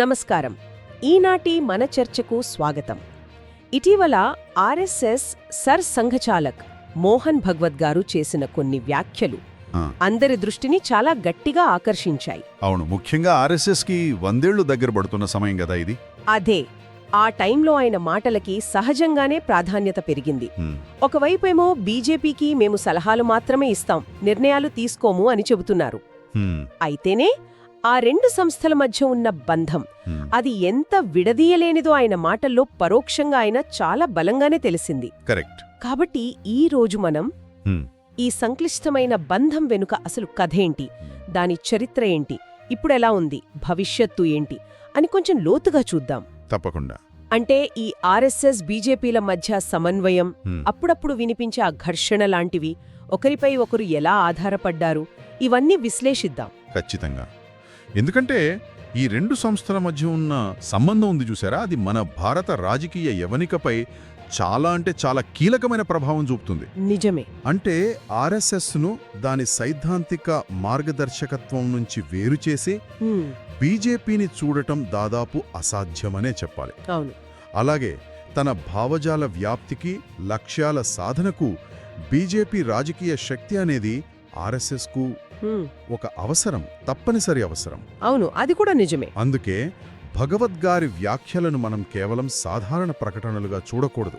నమస్కారం ఈనాటి మన చర్చకు స్వాగతం ఇటీవల ఆర్ఎస్ఎస్ సర్ సంఘచాలక్ మోహన్ భగవత్ గారు చేసిన కొన్ని వ్యాఖ్యలు. అందరి దృష్టిని చాలా గట్టిగా ఆకర్షించాయి అవును ముఖ్యంగా ఆర్ఎస్ఎస్కి వందేళ్ళు దగ్గర పడుతున్న సమయం కదా ఇది అదే ఆ టైంలో ఆయన మాటలకి సహజంగానే ప్రాధాన్యత పెరిగింది. ఒకవైపేమో బీజేపీకి మేము సలహాలు మాత్రమే ఇస్తాం నిర్ణయాలు తీసుకోము అని చెబుతున్నారు. అయితేనే ఆ రెండు సంస్థల మధ్య ఉన్న బంధం. అది ఎంత విడదీయలేనిదో ఆయన మాటల్లో పరోక్షంగా ఆయన చాలా బలంగానే తెలిసింది. కరెక్ట్. కాబట్టి ఈ రోజు మనం. ఈ సంక్లిష్టమైన బంధం వెనుక అసలు కథేంటి దాని చరిత్ర ఏంటి? ఇప్పుడెలా ఉంది? భవిష్యత్తు ఏంటి? అని కొంచెం లోతుగా చూద్దాం. తప్పకుండా. అంటే ఈ ఆర్ఎస్ఎస్ బీజేపీల మధ్య సమన్వయం. అప్పుడప్పుడు వినిపించే ఆ ఘర్షణ లాంటివి ఒకరిపై ఒకరు ఎలా ఆధారపడ్డారు? ఇవన్నీ విశ్లేషిద్దాం. ఖచ్చితంగా. ఎందుకంటే ఈ రెండు సంస్థల మధ్య ఉన్న సంబంధం ఉంది చూసారా? అది మన భారత రాజకీయ యవనికపై చాలా అంటే చాలా కీలకమైన ప్రభావం చూపుతుంది. నిజమే. అంటే ఆర్ఎస్ఎస్ను దాని సైద్ధాంతిక మార్గదర్శకత్వం నుంచి వేరు చేసి బీజేపీని చూడటం దాదాపు అసాధ్యమనే చెప్పాలి. అవును. అలాగే తన భావజాల వ్యాప్తికి లక్ష్యాల సాధనకు బీజేపీ రాజకీయ శక్తి అనేది ఆర్ఎస్ఎస్కు ఒక అవసరం తప్పనిసరి అవసరం. అవును అది కూడా నిజమే. అందుకే భగవద్గారి వ్యాఖ్యలను మనం కేవలం సాధారణ ప్రకటనలుగా చూడకూడదు.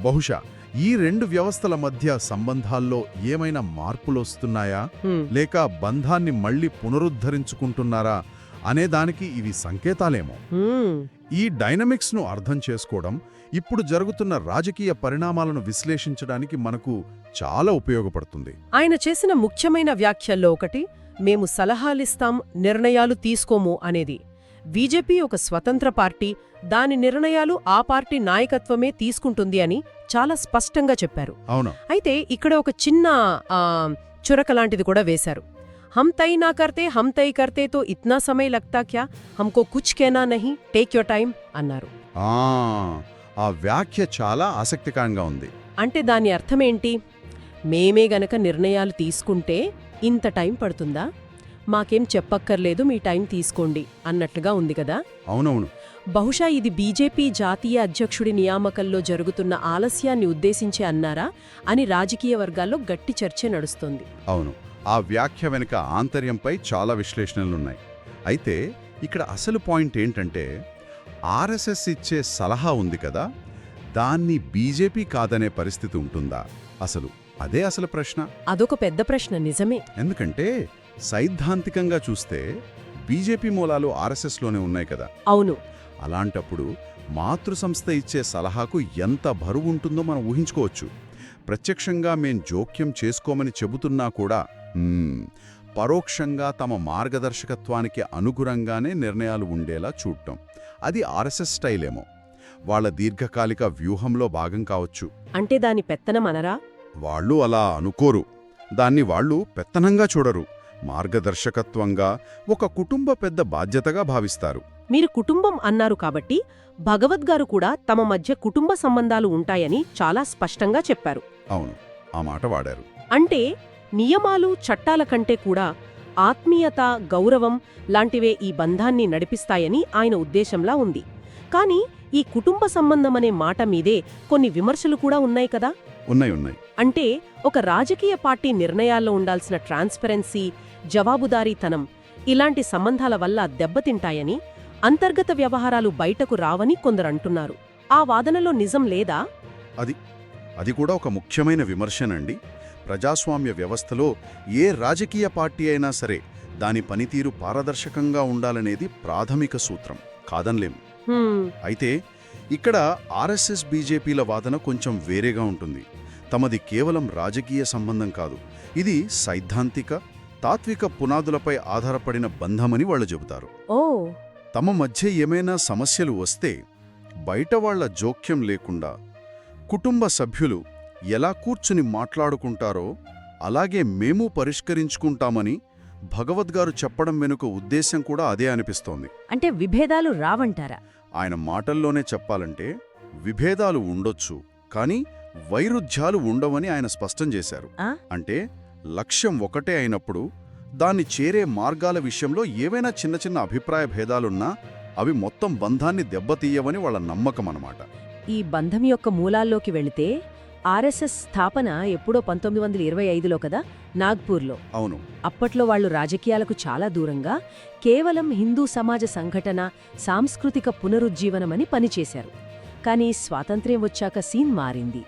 బహుశా ఈ రెండు వ్యవస్థల మధ్య సంబంధాల్లో ఏమైనా మార్పులొస్తున్నాయా? లేక బంధాన్ని మళ్ళీ పునరుద్ధరించుకుంటున్నారా? అనే దానికి ఇవి సంకేతాలేమో. ఈ డైనమిక్స్ను అర్థం చేసుకోవడం ఇప్పుడు జరుగుతున్న రాజకీయ పరిణామాలను విశ్లేషించడానికి మనకు చాలా ఉపయోగపడుతుంది. ఆయన చేసిన ముఖ్యమైన వ్యాఖ్యల్లో ఒకటి మేము సలహాలిస్తాం నిర్ణయాలు తీసుకోము అనేది. బీజేపీ ఒక స్వతంత్ర పార్టీ దాని నిర్ణయాలు ఆ పార్టీ నాయకత్వమే తీసుకుంటుంది అని చాలా స్పష్టంగా చెప్పారు. అవునా. అయితే ఇక్కడ ఒక చిన్న చురక లాంటిది కూడా వేశారు. హమ్ తై నా కర్తే హమ్ తై కర్తే తో ఇత్నా సమయ లగ్తా క్యా హమ్కో కుచ్ కేనా నహీ టేక్ యోర్ టైం అన్నారు ఆ, ఆ వ్యాఖ్య చాలా ఆసక్తికరంగా ఉంది. అంటే దాని అర్థమేంటి మేమే గనక నిర్ణయాలు తీసుకుంటే ఇంత టైం పడుతుందా? మాకేం చెప్పక్కర్లేదు మీ టైం తీసుకోండి అన్నట్లుగా ఉంది కదా? అవునవును. బహుశా ఇది బీజేపీ జాతీయ అధ్యక్షుడి నియామకంలో జరుగుతున్న ఆలస్యాన్ని ఉద్దేశించి అన్నారా? అని రాజకీయ వర్గాల్లో గట్టి చర్చ నడుస్తోంది. అవును. ఆ వ్యాఖ్య వెనుక ఆంతర్యంపై చాలా విశ్లేషణలున్నాయి. అయితే ఇక్కడ అసలు పాయింట్ ఏంటంటే ఆర్ఎస్ఎస్ ఇచ్చే సలహా ఉంది కదా దాన్ని బీజేపీ కాదనే పరిస్థితి ఉంటుందా? అసలు అదే అసలు ప్రశ్న? అదొక పెద్ద ప్రశ్న నిజమే. ఎందుకంటే సైద్ధాంతికంగా చూస్తే బీజేపీ మూలాలు ఆర్ఎస్ఎస్లోనే ఉన్నాయి కదా. అవును. అలాంటప్పుడు మాతృ సంస్థ ఇచ్చే సలహాకు ఎంత బరువు ఉంటుందో మనం ఊహించుకోవచ్చు. ప్రత్యక్షంగా మేం జోక్యం చేసుకోమని చెబుతున్నా కూడా పరోక్షంగా తమ మార్గదర్శకత్వానికి అనుగుణంగానే నిర్ణయాలు ఉండేలా చూడటం అది ఆర్ఎస్ఎస్ స్టైలేమో. వాళ్ళ దీర్ఘకాలిక వ్యూహంలో భాగం కావచ్చు. అంటే దాని పెత్తనం అనరా? వాళ్ళు అలా అనుకోరు. దాన్ని వాళ్ళు పెత్తనంగా చూడరు. మార్గదర్శకత్వంగా ఒక కుటుంబ పెద్ద బాధ్యతగా భావిస్తారు. మీరు కుటుంబం అన్నారు కాబట్టి భగవద్గారు కూడా తమ మధ్య కుటుంబ సంబంధాలు ఉంటాయని చాలా స్పష్టంగా చెప్పారు. అవును. ఆ మాట వాడారు. అంటే నియమాలు చట్టాల కంటే కూడా ఆత్మీయత గౌరవం లాంటివే ఈ బంధాన్ని నడిపిస్తాయని ఆయన ఉద్దేశంలా ఉంది. కాని ఈ కుటుంబ సంబంధమనే మాట మీదే కొన్ని విమర్శలు కూడా ఉన్నాయి కదా? ఉన్నాయి ఉన్నాయి. అంటే ఒక రాజకీయ పార్టీ నిర్ణయాల్లో ఉండాల్సిన ట్రాన్స్పరెన్సీ జవాబుదారీతనం ఇలాంటి సంబంధాల వల్ల దెబ్బతింటాయని అంతర్గత వ్యవహారాలు బయటకు రావని కొందరంటున్నారు ఆ వాదనలో నిజం లేదా? అది కూడా ఒక ముఖ్యమైన విమర్శనండి. ప్రజాస్వామ్య వ్యవస్థలో ఏ రాజకీయ పార్టీ అయినా సరే దాని పనితీరు పారదర్శకంగా ఉండాలనేది ప్రాథమిక సూత్రం. కాదనలేం. అయితే ఇక్కడ ఆర్ఎస్ఎస్ బీజేపీల వాదన కొంచెం వేరేగా ఉంటుంది. తమది కేవలం రాజకీయ సంబంధం కాదు. ఇది సైద్ధాంతిక తాత్విక పునాదులపై ఆధారపడిన బంధమని వాళ్ళు చెబుతారు. తమ మధ్య ఏమైనా సమస్యలు వస్తే బయట వాళ్ళ జోక్యం లేకుండా కుటుంబ సభ్యులు ఎలా కూర్చుని మాట్లాడుకుంటారో అలాగే మేము పరిష్కరించుకుంటామని భగవద్గారు చెప్పడం వెనుక ఉద్దేశం కూడా అదే అనిపిస్తోంది. అంటే విభేదాలు రావంటారా? ఆయన మాటల్లోనే చెప్పాలంటే విభేదాలు ఉండొచ్చు కానీ వైరుధ్యాలు ఉండవని ఆయన స్పష్టం చేశారు? అంటే లక్ష్యం ఒకటే అయినప్పుడు దాన్ని చేరే మార్గాల విషయంలో ఏవైనా చిన్న చిన్న అభిప్రాయ భేదాలున్నా అవి మొత్తం బంధాన్ని దెబ్బతీయవని వాళ్ళ నమ్మకం అన్నమాట ఈ బంధం యొక్క మూలాల్లోకి వెళితే ఆర్ఎస్ఎస్ స్థాపన ఎప్పుడో పంతొమ్మిది వందల ఇరవై ఐదులో కదా? నాగ్పూర్లో. అవును. అప్పట్లో వాళ్ళు రాజకీయాలకు చాలా దూరంగా కేవలం హిందూ సమాజ సంఘటన సాంస్కృతిక పునరుజ్జీవనమని పనిచేశారు. కానీ స్వాతంత్ర్యం వచ్చాక సీన్ మారింది.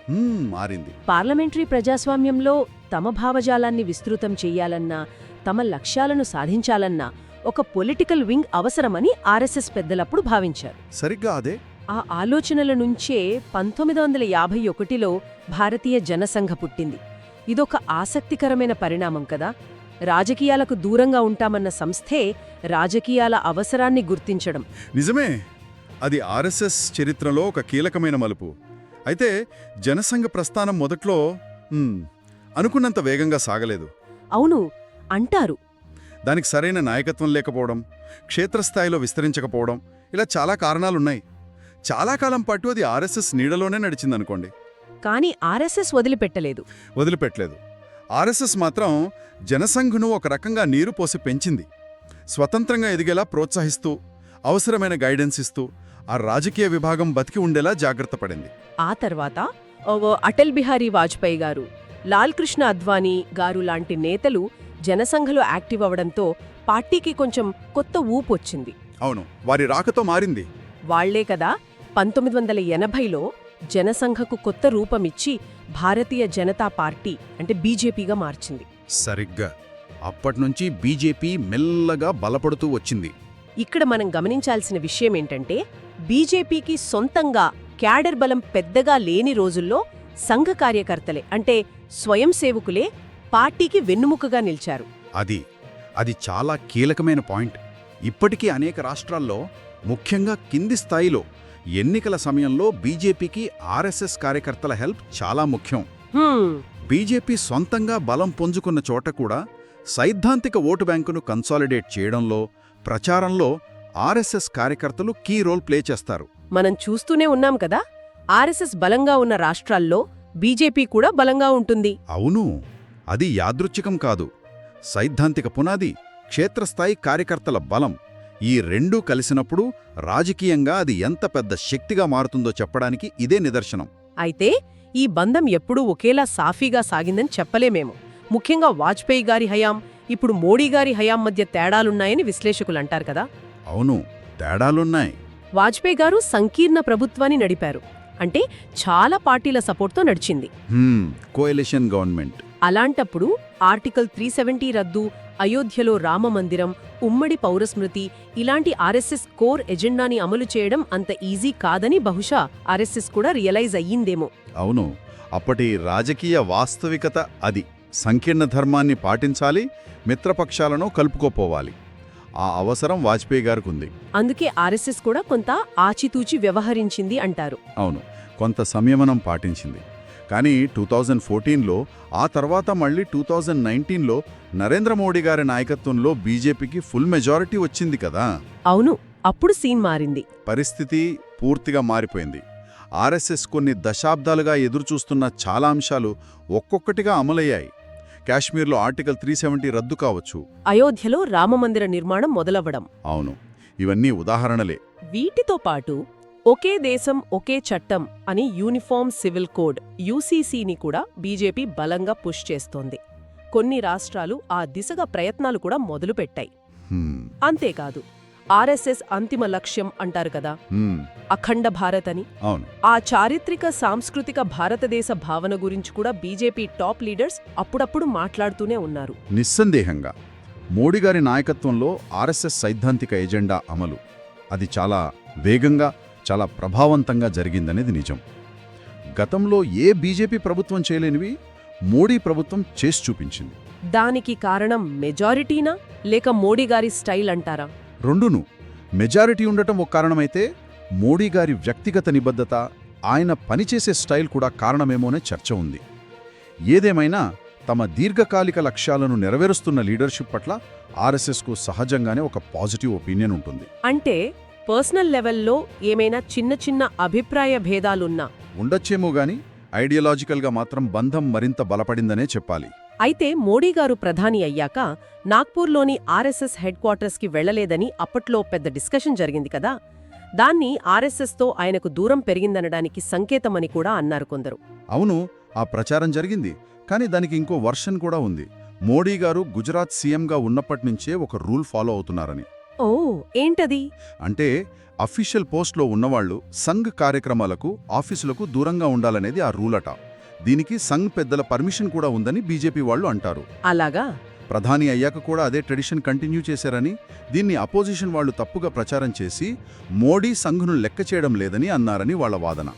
మారింది. పార్లమెంటరీ ప్రజాస్వామ్యంలో తమ భావజాలాన్ని విస్తృతం చెయ్యాలన్నా తమ లక్ష్యాలను సాధించాలన్నా ఒక పొలిటికల్ వింగ్ అవసరమని ఆర్ఎస్ఎస్ పెద్దలప్పుడు భావించారు. సరిగ్గా అదే. ఆ ఆలోచనల నుంచే పంతొమ్మిది వందల యాభై ఒకటిలో భారతీయ జనసంఘ పుట్టింది. ఇదొక ఆసక్తికరమైన పరిణామం కదా. రాజకీయాలకు దూరంగా ఉంటామన్న సంస్థే రాజకీయాల అవసరాన్ని గుర్తించడం. నిజమే. అది ఆర్ఎస్ఎస్ చరిత్రలో ఒక కీలకమైన మలుపు. అయితే జనసంఘ ప్రస్థానం మొదట్లో అనుకున్నంత వేగంగా సాగలేదు. అవును అంటారు. దానికి సరైన నాయకత్వం లేకపోవడం క్షేత్రస్థాయిలో విస్తరించకపోవడం ఇలా చాలా కారణాలున్నాయి. చాలా కాలం పాటు అది ఆర్ఎస్ఎస్ నీడలోనే నడిచిందనుకోండి. కాని ఆర్ఎస్ఎస్ వదిలిపెట్టలేదు. వదిలిపెట్టలేదు. ఆర్ఎస్ఎస్ మాత్రం జనసంఘ్ను ఒక రకంగా నీరు పోసి పెంచింది. స్వతంత్రంగా ఎదిగేలా ప్రోత్సహిస్తూ అవసరమైన గైడెన్స్ ఇస్తూ ఆ రాజకీయ విభాగం బతికి ఉండేలా జాగ్రత్త పడింది. ఆ తర్వాత ఓ అటల్ బిహారీ వాజ్పేయి గారు లాల్ కృష్ణ అద్వానీ గారు లాంటి నేతలు జనసంఘలో యాక్టివ్ అవడంతో పార్టీకి కొంచెం కొత్త ఊపు వచ్చింది. అవును వారి రాకతో మారింది. వాళ్ళే కదా పంతొమ్మిది వందల ఎనభైలో జనసంఘకు కొత్త రూపమిచ్చి భారతీయ జనతా పార్టీ అంటే బీజేపీగా మార్చింది. సరిగ్గా. అప్పట్నుంచి బీజేపీ మెల్లగా బలపడుతూ వచ్చింది. ఇక్కడ మనం గమనించాల్సిన విషయం ఏంటంటే బీజేపీకి సొంతంగా క్యాడర్ బలం పెద్దగా లేని రోజుల్లో సంఘ కార్యకర్తలే అంటే స్వయం సేవకులే పార్టీకి వెన్నుముకగా నిలిచారు. అది అది చాలా కీలకమైన పాయింట్. ఇప్పటికీ అనేక రాష్ట్రాల్లో ముఖ్యంగా కింది స్థాయిలో ఎన్నికల సమయంలో బీజేపీకి ఆర్ఎస్ఎస్ కార్యకర్తల హెల్ప్ చాలా ముఖ్యం. బీజేపీ సొంతంగా బలం పుంజుకున్న చోట కూడా సైద్ధాంతిక ఓటు బ్యాంకును కన్సాలిడేట్ చేయడంలో ప్రచారంలో ఆర్ఎస్ఎస్ కార్యకర్తలు కీ రోల్ ప్లే చేస్తారు. మనం చూస్తూనే ఉన్నాం కదా ఆర్ఎస్ఎస్ బలంగా ఉన్న రాష్ట్రాల్లో బీజేపీ కూడా బలంగా ఉంటుంది. అవును అది యాదృచ్ఛికం కాదు. సైద్ధాంతిక పునాది క్షేత్రస్థాయి కార్యకర్తల బలం. ఈ రెండూ కలిసినప్పుడు రాజకీయంగా అది ఎంత పెద్ద శక్తిగా మారుతుందో చెప్పడానికి ఇదే నిదర్శనం. అయితే ఈ బంధం ఎప్పుడూ ఒకేలా సాఫీగా సాగిందని చెప్పలేమేమో ముఖ్యంగా వాజ్పేయి గారి హయాం ఇప్పుడు మోడీ గారి హయాం మధ్య తేడాలున్నాయని విశ్లేషకులు అంటారు కదా? అవును తేడాలున్నాయి. వాజ్పేయి గారు సంకీర్ణ ప్రభుత్వాన్ని నడిపారు. అంటే చాలా పార్టీల సపోర్ట్తో నడిచింది. కోయలిషన్ గవర్నమెంట్ అలాంటప్పుడు ఆర్టికల్ త్రీ సెవెంటీ రద్దు అయోధ్యలో రామమందిరం ఉమ్మడి పౌరస్మృతి ఇలాంటి ఆర్ఎస్ఎస్ కోర్ ఎజెండాని అమలు చేయడం అంత ఈజీ కాదని బహుశా ఆర్ఎస్ఎస్ కూడా రియలైజ్ అయ్యిందేమో. అవును అప్పటి రాజకీయ వాస్తవికత అది. సంకీర్ణ ధర్మాన్ని పాటించాలి మిత్రపక్షాలను కలుపుకోపోవాలి. ఆ అవసరం వాజ్పేయి గారికుంది. అందుకే ఆర్ఎస్ఎస్ కూడా కొంత ఆచితూచి వ్యవహరించింది అంటారు. అవును కొంత సంయమనం పాటించింది. కానీ టూ థౌజండ్ ఫోర్టీన్లో ఆ తర్వాత మళ్ళీ టూ థౌజండ్ నైన్టీన్లో నరేంద్ర మోడీ గారి నాయకత్వంలో బీజేపీకి ఫుల్ మెజారిటీ వచ్చింది కదా. అవును అప్పుడు సీన్ మారింది. పరిస్థితి పూర్తిగా మారిపోయింది. ఆర్ఎస్ఎస్ కొన్ని దశాబ్దాలుగా ఎదురుచూస్తున్న చాలా అంశాలు ఒక్కొక్కటిగా అమలయ్యాయి. కాశ్మీర్లో ఆర్టికల్ త్రీ సెవెంటీ రద్దు కావచ్చు. అయోధ్యలో రామమందిర నిర్మాణం మొదలవ్వడం. అవును ఇవన్నీ ఉదాహరణలే. వీటితో పాటు ఒకే దేశం ఒకే చట్టం అని యూనిఫామ్ సివిల్ కోడ్ యూసీసీని కూడా బీజేపీ బలంగా పుష్ చేస్తోంది. కొన్ని రాష్ట్రాలు ఆ దిశగా ప్రయత్నాలు కూడా మొదలుపెట్టాయి. అంతేకాదు ఆర్ఎస్ఎస్ అంతిమ లక్ష్యం అంటారు కదా? అఖండ భారత్ అని. అవును. ఆ చారిత్రక సాంస్కృతిక భారతదేశ భావన గురించి కూడా బీజేపీ టాప్ లీడర్స్ అప్పుడప్పుడు మాట్లాడుతూనే ఉన్నారు. నిస్సందేహంగా మోడీ గారి నాయకత్వంలో ఆర్ఎస్ఎస్ సైద్ధాంతిక ఎజెండా అమలు. అది చాలా వేగంగా చాలా ప్రభావవంతంగా జరిగిందనేది నిజం. గతంలో ఏ బీజేపీ ప్రభుత్వం చేయలేనివి మోడీ ప్రభుత్వం చేసి చూపించింది. దానికి కారణం మెజారిటీనా? లేక మోడీ గారి స్టైల్ అంటారా? రెండును. మెజారిటీ ఉండటం ఒక కారణమైతే మోడీ గారి వ్యక్తిగత నిబద్ధత ఆయన పనిచేసే స్టైల్ కూడా కారణమేమోనే చర్చ ఉంది. ఏదేమైనా తమ దీర్ఘకాలిక లక్ష్యాలను నెరవేరుస్తున్న లీడర్షిప్ పట్ల ఆర్ఎస్ఎస్కు సహజంగానే ఒక పాజిటివ్ ఒపీనియన్ ఉంటుంది. అంటే పర్సనల్ లెవెల్లో ఏమైనా చిన్న చిన్న అభిప్రాయ భేదాలున్నా? ఉండొచ్చేమో గాని ఐడియాలజికల్గా మాత్రం బంధం మరింత బలపడిందనే చెప్పాలి. అయితే మోడీ గారు ప్రధాని అయ్యాక నాగ్పూర్లోని ఆర్ఎస్ఎస్ హెడ్ క్వార్టర్స్కి వెళ్ళలేదని అప్పట్లో పెద్ద డిస్కషన్ జరిగింది కదా? దాన్ని ఆర్ఎస్ఎస్తో ఆయనకు దూరం పెరిగిందనడానికి సంకేతమని కూడా అన్నారు కొందరు. అవును ఆ ప్రచారం జరిగింది. కానీ దానికి ఇంకో వర్షన్ కూడా ఉంది. మోడీ గారు గుజరాత్ సీఎంగా ఉన్నప్పటినుంచే ఒక రూల్ ఫాలో అవుతున్నారని. ఓ ఏంటది? అంటే అఫీషియల్ పోస్ట్లో ఉన్నవాళ్ళు సంఘ్ కార్యక్రమాలకు ఆఫీసులకు దూరంగా ఉండాలనేది ఆ రూల్ అట. దీనికి సంఘ్ పెద్దల పర్మిషన్ కూడా ఉందని బీజేపీ వాళ్ళు అంటారు. అలాగా? ప్రధాని అయ్యాక కూడా అదే ట్రెడిషన్ కంటిన్యూ చేశారని దీన్ని అపోజిషన్ వాళ్ళు తప్పుగా ప్రచారం చేసి మోడీ సంఘ్ను లెక్క చేయడం లేదని అన్నారని వాళ్ళ వాదన.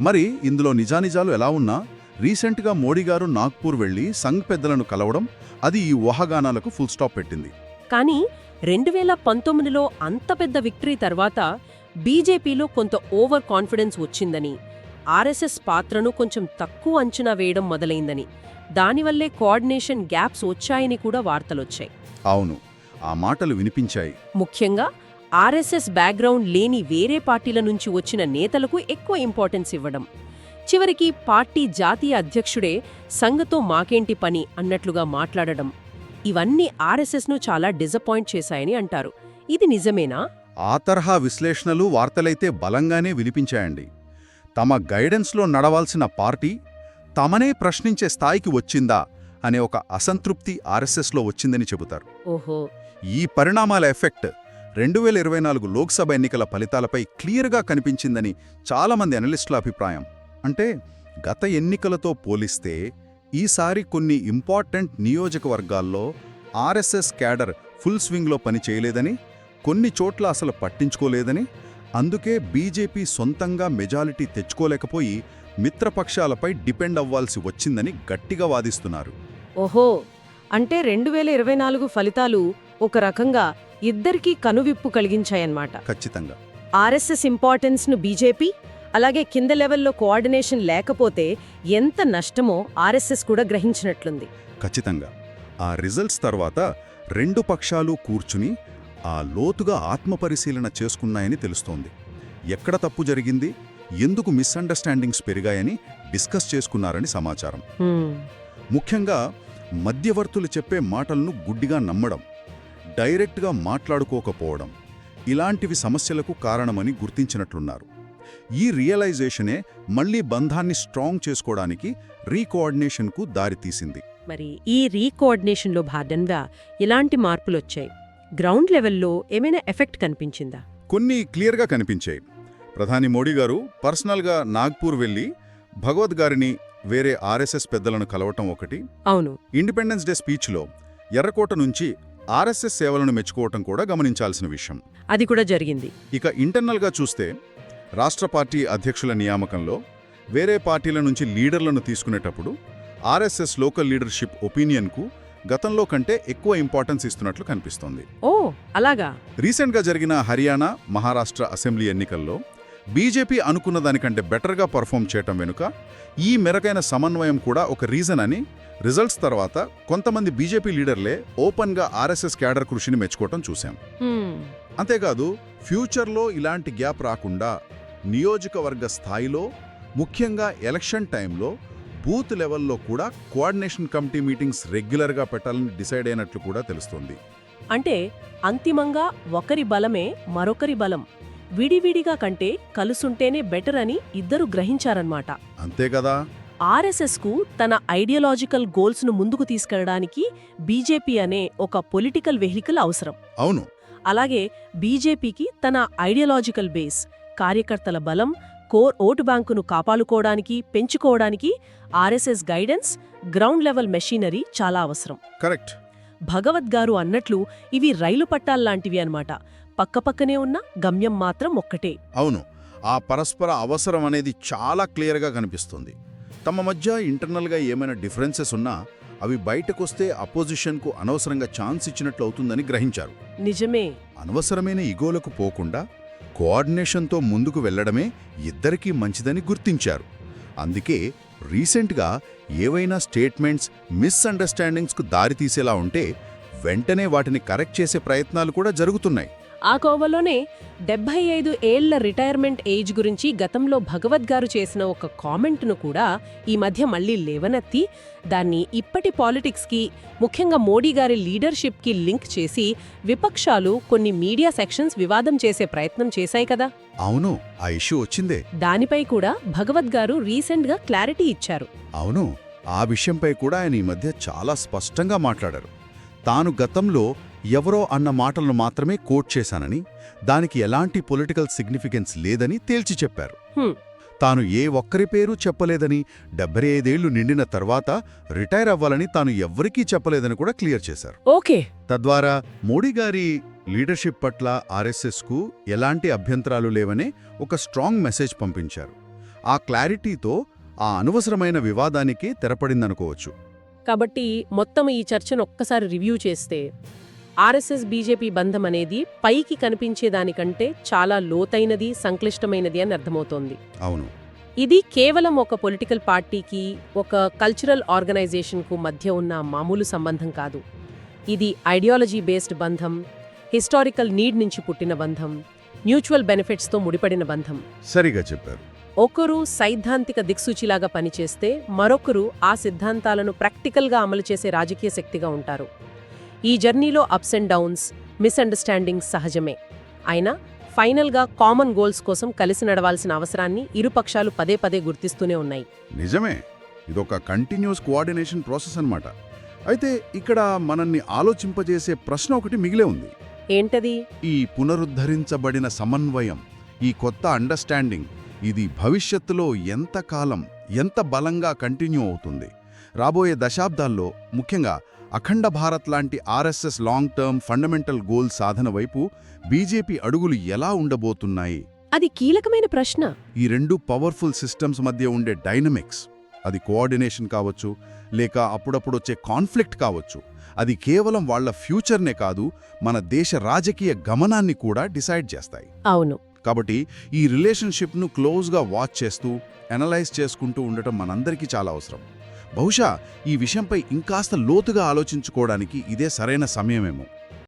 మరి ఇందులో నిజానిజాలు ఎలా ఉన్నా రీసెంట్గా మోడీ గారు నాగ్పూర్ వెళ్ళి సంఘ్ పెద్దలను కలవడం అది ఈ ఊహాగానాలకు ఫుల్ స్టాప్ పెట్టింది. కానీ రెండు వేల పంతొమ్మిదిలో అంత పెద్ద విక్టరీ తర్వాత బీజేపీలో కొంత ఓవర్ కాన్ఫిడెన్స్ వచ్చిందని ఆర్ఎస్ఎస్ పాత్రను కొంచెం తక్కువ అంచనా వేయడం మొదలైందని దానివల్లే కోఆర్డినేషన్ గ్యాప్స్ వచ్చాయని కూడా వార్తలొచ్చాయి. అవును ఆ మాటలు వినిపించాయి. ముఖ్యంగా ఆర్ఎస్ఎస్ బ్యాక్గ్రౌండ్ లేని వేరే పార్టీల నుంచి వచ్చిన నేతలకు ఎక్కువ ఇంపార్టెన్స్ ఇవ్వడం. చివరికి పార్టీ జాతీయ అధ్యక్షుడే సంఘతో మాకేంటి పని అన్నట్లుగా మాట్లాడడం ఇవన్నీ ఆర్ఎస్ఎస్ను చాలా డిసప్పాయింట్ చేశాయని అంటారు. ఇది నిజమేనా? ఆ తరహా విశ్లేషణలు వార్తలైతే బలంగానే వినిపించాయండి. తమ గైడెన్స్లో నడవాల్సిన పార్టీ తమనే ప్రశ్నించే స్థాయికి వచ్చిందా అనే ఒక అసంతృప్తి ఆర్ఎస్ఎస్లో వచ్చిందని చెబుతారు. ఓహో. ఈ పరిణామాల ఎఫెక్ట్ రెండు వేల ఇరవై నాలుగు లోక్సభ ఎన్నికల ఫలితాలపై క్లియర్గా కనిపించిందని చాలామంది అనలిస్టుల అభిప్రాయం. అంటే గత ఎన్నికలతో పోలిస్తే ఈసారి కొన్ని ఇంపార్టెంట్ నియోజకవర్గాల్లో ఆర్ఎస్ఎస్ క్యాడర్ ఫుల్ స్వింగ్లో పనిచేయలేదని కొన్ని చోట్ల అసలు పట్టించుకోలేదని అందుకే బీజేపీ సొంతంగా మెజారిటీ తెచ్చుకోలేకపోయి మిత్రపక్షాలపై డిపెండ్ అవ్వాల్సి వచ్చిందని గట్టిగా వాదిస్తున్నారు. ఓహో! అంటే రెండు వేల ఇరవై నాలుగు ఫలితాలు ఒక రకంగా ఇద్దరికీ కనువిప్పు కలిగించాయన్నమాట. ఖచ్చితంగా. ఆర్ఎస్ఎస్ ఇంపార్టెన్స్ను బీజేపీ అలాగే కింద లెవెల్లో కోఆర్డినేషన్ లేకపోతే ఎంత నష్టమో ఆర్ఎస్ఎస్ కూడా గ్రహించినట్లుంది. ఖచ్చితంగా. ఆ రిజల్ట్స్ తర్వాత రెండు పక్షాలు కూర్చుని ఆ లోతుగా ఆత్మపరిశీలన చేసుకున్నాయని తెలుస్తోంది. ఎక్కడ తప్పు జరిగింది ఎందుకు మిస్అండర్స్టాండింగ్స్ పెరిగాయని డిస్కస్ చేసుకున్నారని సమాచారం. ముఖ్యంగా మధ్యవర్తులు చెప్పే మాటలను గుడ్డిగా నమ్మడం డైరెక్ట్గా మాట్లాడుకోకపోవడం ఇలాంటివి సమస్యలకు కారణమని గుర్తించినట్లున్నారు. ఈ రియలైజేషనే మళ్ళీ బంధాన్ని స్ట్రాంగ్ చేసుకోవడానికి రీకోఆర్డినేషన్కు దారితీసింది. మరి ఈ రీకోఆర్డినేషన్లో భాగంగా ఎలాంటి మార్పులొచ్చాయి. గ్రౌండ్ లెవెల్లో ఏమైనా ఎఫెక్ట్ కనిపించిందా? కొన్ని క్లియర్గా కనిపించాయి. ప్రధాని మోడీ గారు పర్సనల్గా నాగ్పూర్ వెళ్ళి భగవద్ గారిని వేరే ఆర్ఎస్ఎస్ పెద్దలను కలవటం ఒకటి. అవును. ఇండిపెండెన్స్ డే స్పీచ్లో ఎర్రకోట నుంచి ఆర్ఎస్ఎస్ సేవలను మెచ్చుకోవటం కూడా గమనించాల్సిన విషయం. అది కూడా జరిగింది. ఇక ఇంటర్నల్గా చూస్తే రాష్ట్ర పార్టీ అధ్యక్షుల నియామకంలో వేరే పార్టీల నుంచి లీడర్లను తీసుకునేటప్పుడు ఆర్ఎస్ఎస్ లోకల్ లీడర్షిప్ ఒపీనియన్కు గతంలో కంటే ఎక్కువ ఇంపార్టెన్స్ ఇస్తున్నట్లు కనిపిస్తోంది. ఓ అలాగా? రీసెంట్గా జరిగిన హర్యానా మహారాష్ట్ర అసెంబ్లీ ఎన్నికల్లో బీజేపీ అనుకున్న దానికంటే బెటర్గా పర్ఫామ్ చేయటం వెనుక ఈ మెరకైన సమన్వయం కూడా ఒక రీజన్ అని రిజల్ట్స్ తర్వాత కొంతమంది బీజేపీ లీడర్లే ఓపెన్గా ఆర్ఎస్ఎస్ క్యాడర్ కృషిని మెచ్చుకోవటం చూశాం. అంతేకాదు ఫ్యూచర్లో ఇలాంటి గ్యాప్ రాకుండా నియోజకవర్గ స్థాయిలో ముఖ్యంగా ఎలక్షన్ టైంలో బూత్ లెవెల్లో కూడా కోఆర్డినేషన్ కమిటీ మీటింగ్స్ రెగ్యులర్గా పెట్టాలని డిసైడ్ అయినట్లు కూడా తెలుస్తోంది. అంటే అంతిమంగా ఒకరి బలమే మరొకరి బలం. విడివిడిగా కంటే కలుసుంటేనే బెటర్ అని ఇద్దరు గ్రహించారన్నమాట. అంతే కదా? ఆర్ఎస్ఎస్కు తన ఐడియాలజికల్ గోల్స్ను ముందుకు తీసుకెళ్ళడానికి బీజేపీ అనే ఒక పొలిటికల్ వెహికల్ అవసరం. అవును. అలాగే బీజేపీకి తన ఐడియాలజికల్ బేస్ కార్యకర్తల బలం కోర్ ఓటు బ్యాంకును కాపాడుకోవడానికి పెంచుకోవడానికి RSS guidance ground level machinery చాలా అవసరం. కరెక్ట్. భగవద్ గారు అన్నట్లు ఇవి రైలు పట్టాల్లాంటివి అన్నమాట. పక్కపక్కనే ఉన్న గమ్యం మాత్రం ఒక్కటే. అవును. ఆ పరస్పర అవసరం అనేది చాలా క్లియర్గా కనిపిస్తుంది. తమ మధ్య ఇంటర్నల్గా ఏమైనా డిఫరెన్సెస్ ఉన్నా అవి బయటకొస్తే అపోజిషన్కు అనవసరంగా ఛాన్స్ ఇచ్చినట్లు అవుతుందని గ్రహించారు. నిజమే. అనవసరమైన ఇగోలకు పోకుండా కోఆర్డినేషన్తో ముందుకు వెళ్ళడమే ఇద్దరికీ మంచిదని గుర్తించారు. అందుకే రీసెంట్గా ఏవైనా స్టేట్మెంట్స్ మిస్అండర్స్టాండింగ్స్కు దారితీసేలా ఉంటే వెంటనే వాటిని కరెక్ట్ చేసే ప్రయత్నాలు కూడా జరుగుతున్నాయి. ఆ కోవలోనే డెబ్బై ఐదు ఏళ్ళ రిటైర్మెంట్ ఏజ్ గురించి గతంలో భగవద్ గారు చేసిన ఒక కామెంట్ను కూడా ఈ మధ్య మళ్ళీ లేవనెత్తి దాన్ని ఇప్పటి పాలిటిక్స్కి ముఖ్యంగా మోడీ గారి లీడర్షిప్కి లింక్ చేసి విపక్షాలు కొన్ని మీడియా సెక్షన్స్ వివాదం చేసే ప్రయత్నం చేశాయి కదా. అవును ఆ ఇష్యూ వచ్చిందే. దానిపై కూడా భగవద్ గారు రీసెంట్గా క్లారిటీ ఇచ్చారు. అవును ఆ విషయంపై కూడా ఆయన ఈ మధ్య చాలా స్పష్టంగా మాట్లాడారు. తాను గతంలో ఎవరో అన్న మాటలను మాత్రమే కోట్ చేశానని దానికి ఎలాంటి పొలిటికల్ సిగ్నిఫికెన్స్ లేదని తేల్చి చెప్పారు. తాను ఏ ఒక్కరి పేరు చెప్పలేదని డెబ్బై ఐదేళ్ళు నిండిన తర్వాత రిటైర్ అవ్వాలని తాను ఎవ్వరికీ చెప్పలేదని కూడా క్లియర్ చేశారు. ఓకే. తద్వారా మోడీ గారి లీడర్షిప్ పట్ల ఆర్ఎస్ఎస్కు ఎలాంటి అభ్యంతరాలు లేవనే ఒక స్ట్రాంగ్ మెసేజ్ పంపించారు. ఆ క్లారిటీతో ఆ అనవసరమైన వివాదానికి తెరపడిందనుకోవచ్చు. కాబట్టి మొత్తం ఈ చర్చను ఒక్కసారి రివ్యూ చేస్తే ఆర్ఎస్ఎస్ బీజేపీ బంధం అనేది పైకి కనిపించేదానికంటే చాలా లోతైనది సంక్లిష్టమైనది అని అర్థమవుతోంది. అవును. ఇది కేవలం ఒక పొలిటికల్ పార్టీకి ఒక కల్చరల్ ఆర్గనైజేషన్కు మధ్య ఉన్న మామూలు సంబంధం కాదు. ఇది ఐడియాలజీ బేస్డ్ బంధం హిస్టారికల్ నీడ్ నుంచి పుట్టిన బంధం మ్యూచువల్ బెనిఫిట్స్తో ముడిపడిన బంధం. సరిగా చెప్పారు. ఒకరు సైద్ధాంతిక దిక్సూచిలాగా పనిచేస్తే మరొకరు ఆ సిద్ధాంతాలను ప్రాక్టికల్గా అమలు చేసే రాజకీయ శక్తిగా ఉంటారు. ఈ జర్నీలో అప్స్ అండ్ డౌన్స్ మిస్అండర్స్టాండింగ్స్ సహజమే. అయినా ఫైనల్గా కామన్ గోల్స్ కోసం కలిసి నడవాల్సిన అవసరాన్ని ఇరుపక్షాలు పదే పదే గుర్తిస్తూనే ఉన్నాయి. నిజమే. ఇదొక కంటిన్యూస్ కోఆర్డినేషన్ ప్రాసెస్ అన్నమాట. అయితే ఇక్కడ మనల్ని ఆలోచింపజేసే ప్రశ్న ఒకటి మిగిలే ఉంది. ఏంటది? ఈ పునరుద్ధరించబడిన సమన్వయం ఈ కొత్త అండర్స్టాండింగ్ ఇది భవిష్యత్తులో ఎంత కాలం ఎంత బలంగా కంటిన్యూ అవుతుంది. రాబోయే దశాబ్దాల్లో ముఖ్యంగా అఖండ భారత్ లాంటి RSS long term fundamental goal సాధన వైపు బీజేపీ అడుగులు ఎలా ఉండబోతున్నాయి? అది కీలకమైన ప్రశ్న. ఈ రెండు పవర్ఫుల్ సిస్టమ్స్ మధ్య ఉండే డైనమిక్స్ అది కోఆర్డినేషన్ కావచ్చు లేక అప్పుడప్పుడు వచ్చే కాన్ఫ్లిక్ట్ కావచ్చు అది కేవలం వాళ్ళ ఫ్యూచర్నే కాదు మన దేశ రాజకీయ గమనాన్ని కూడా డిసైడ్ చేస్తాయి. అవును. కాబట్టి ఈ రిలేషన్షిప్ను క్లోజ్గా వాచ్ చేస్తూ అనలైజ్ చేసుకుంటూ ఉండటం మనందరికీ చాలా అవసరం. బహుశా ఈ విషయంపై ఇంకాస్త లోతుగా ఆలోచించుకోవడానికి ఇదే సరైన సమయమేమో.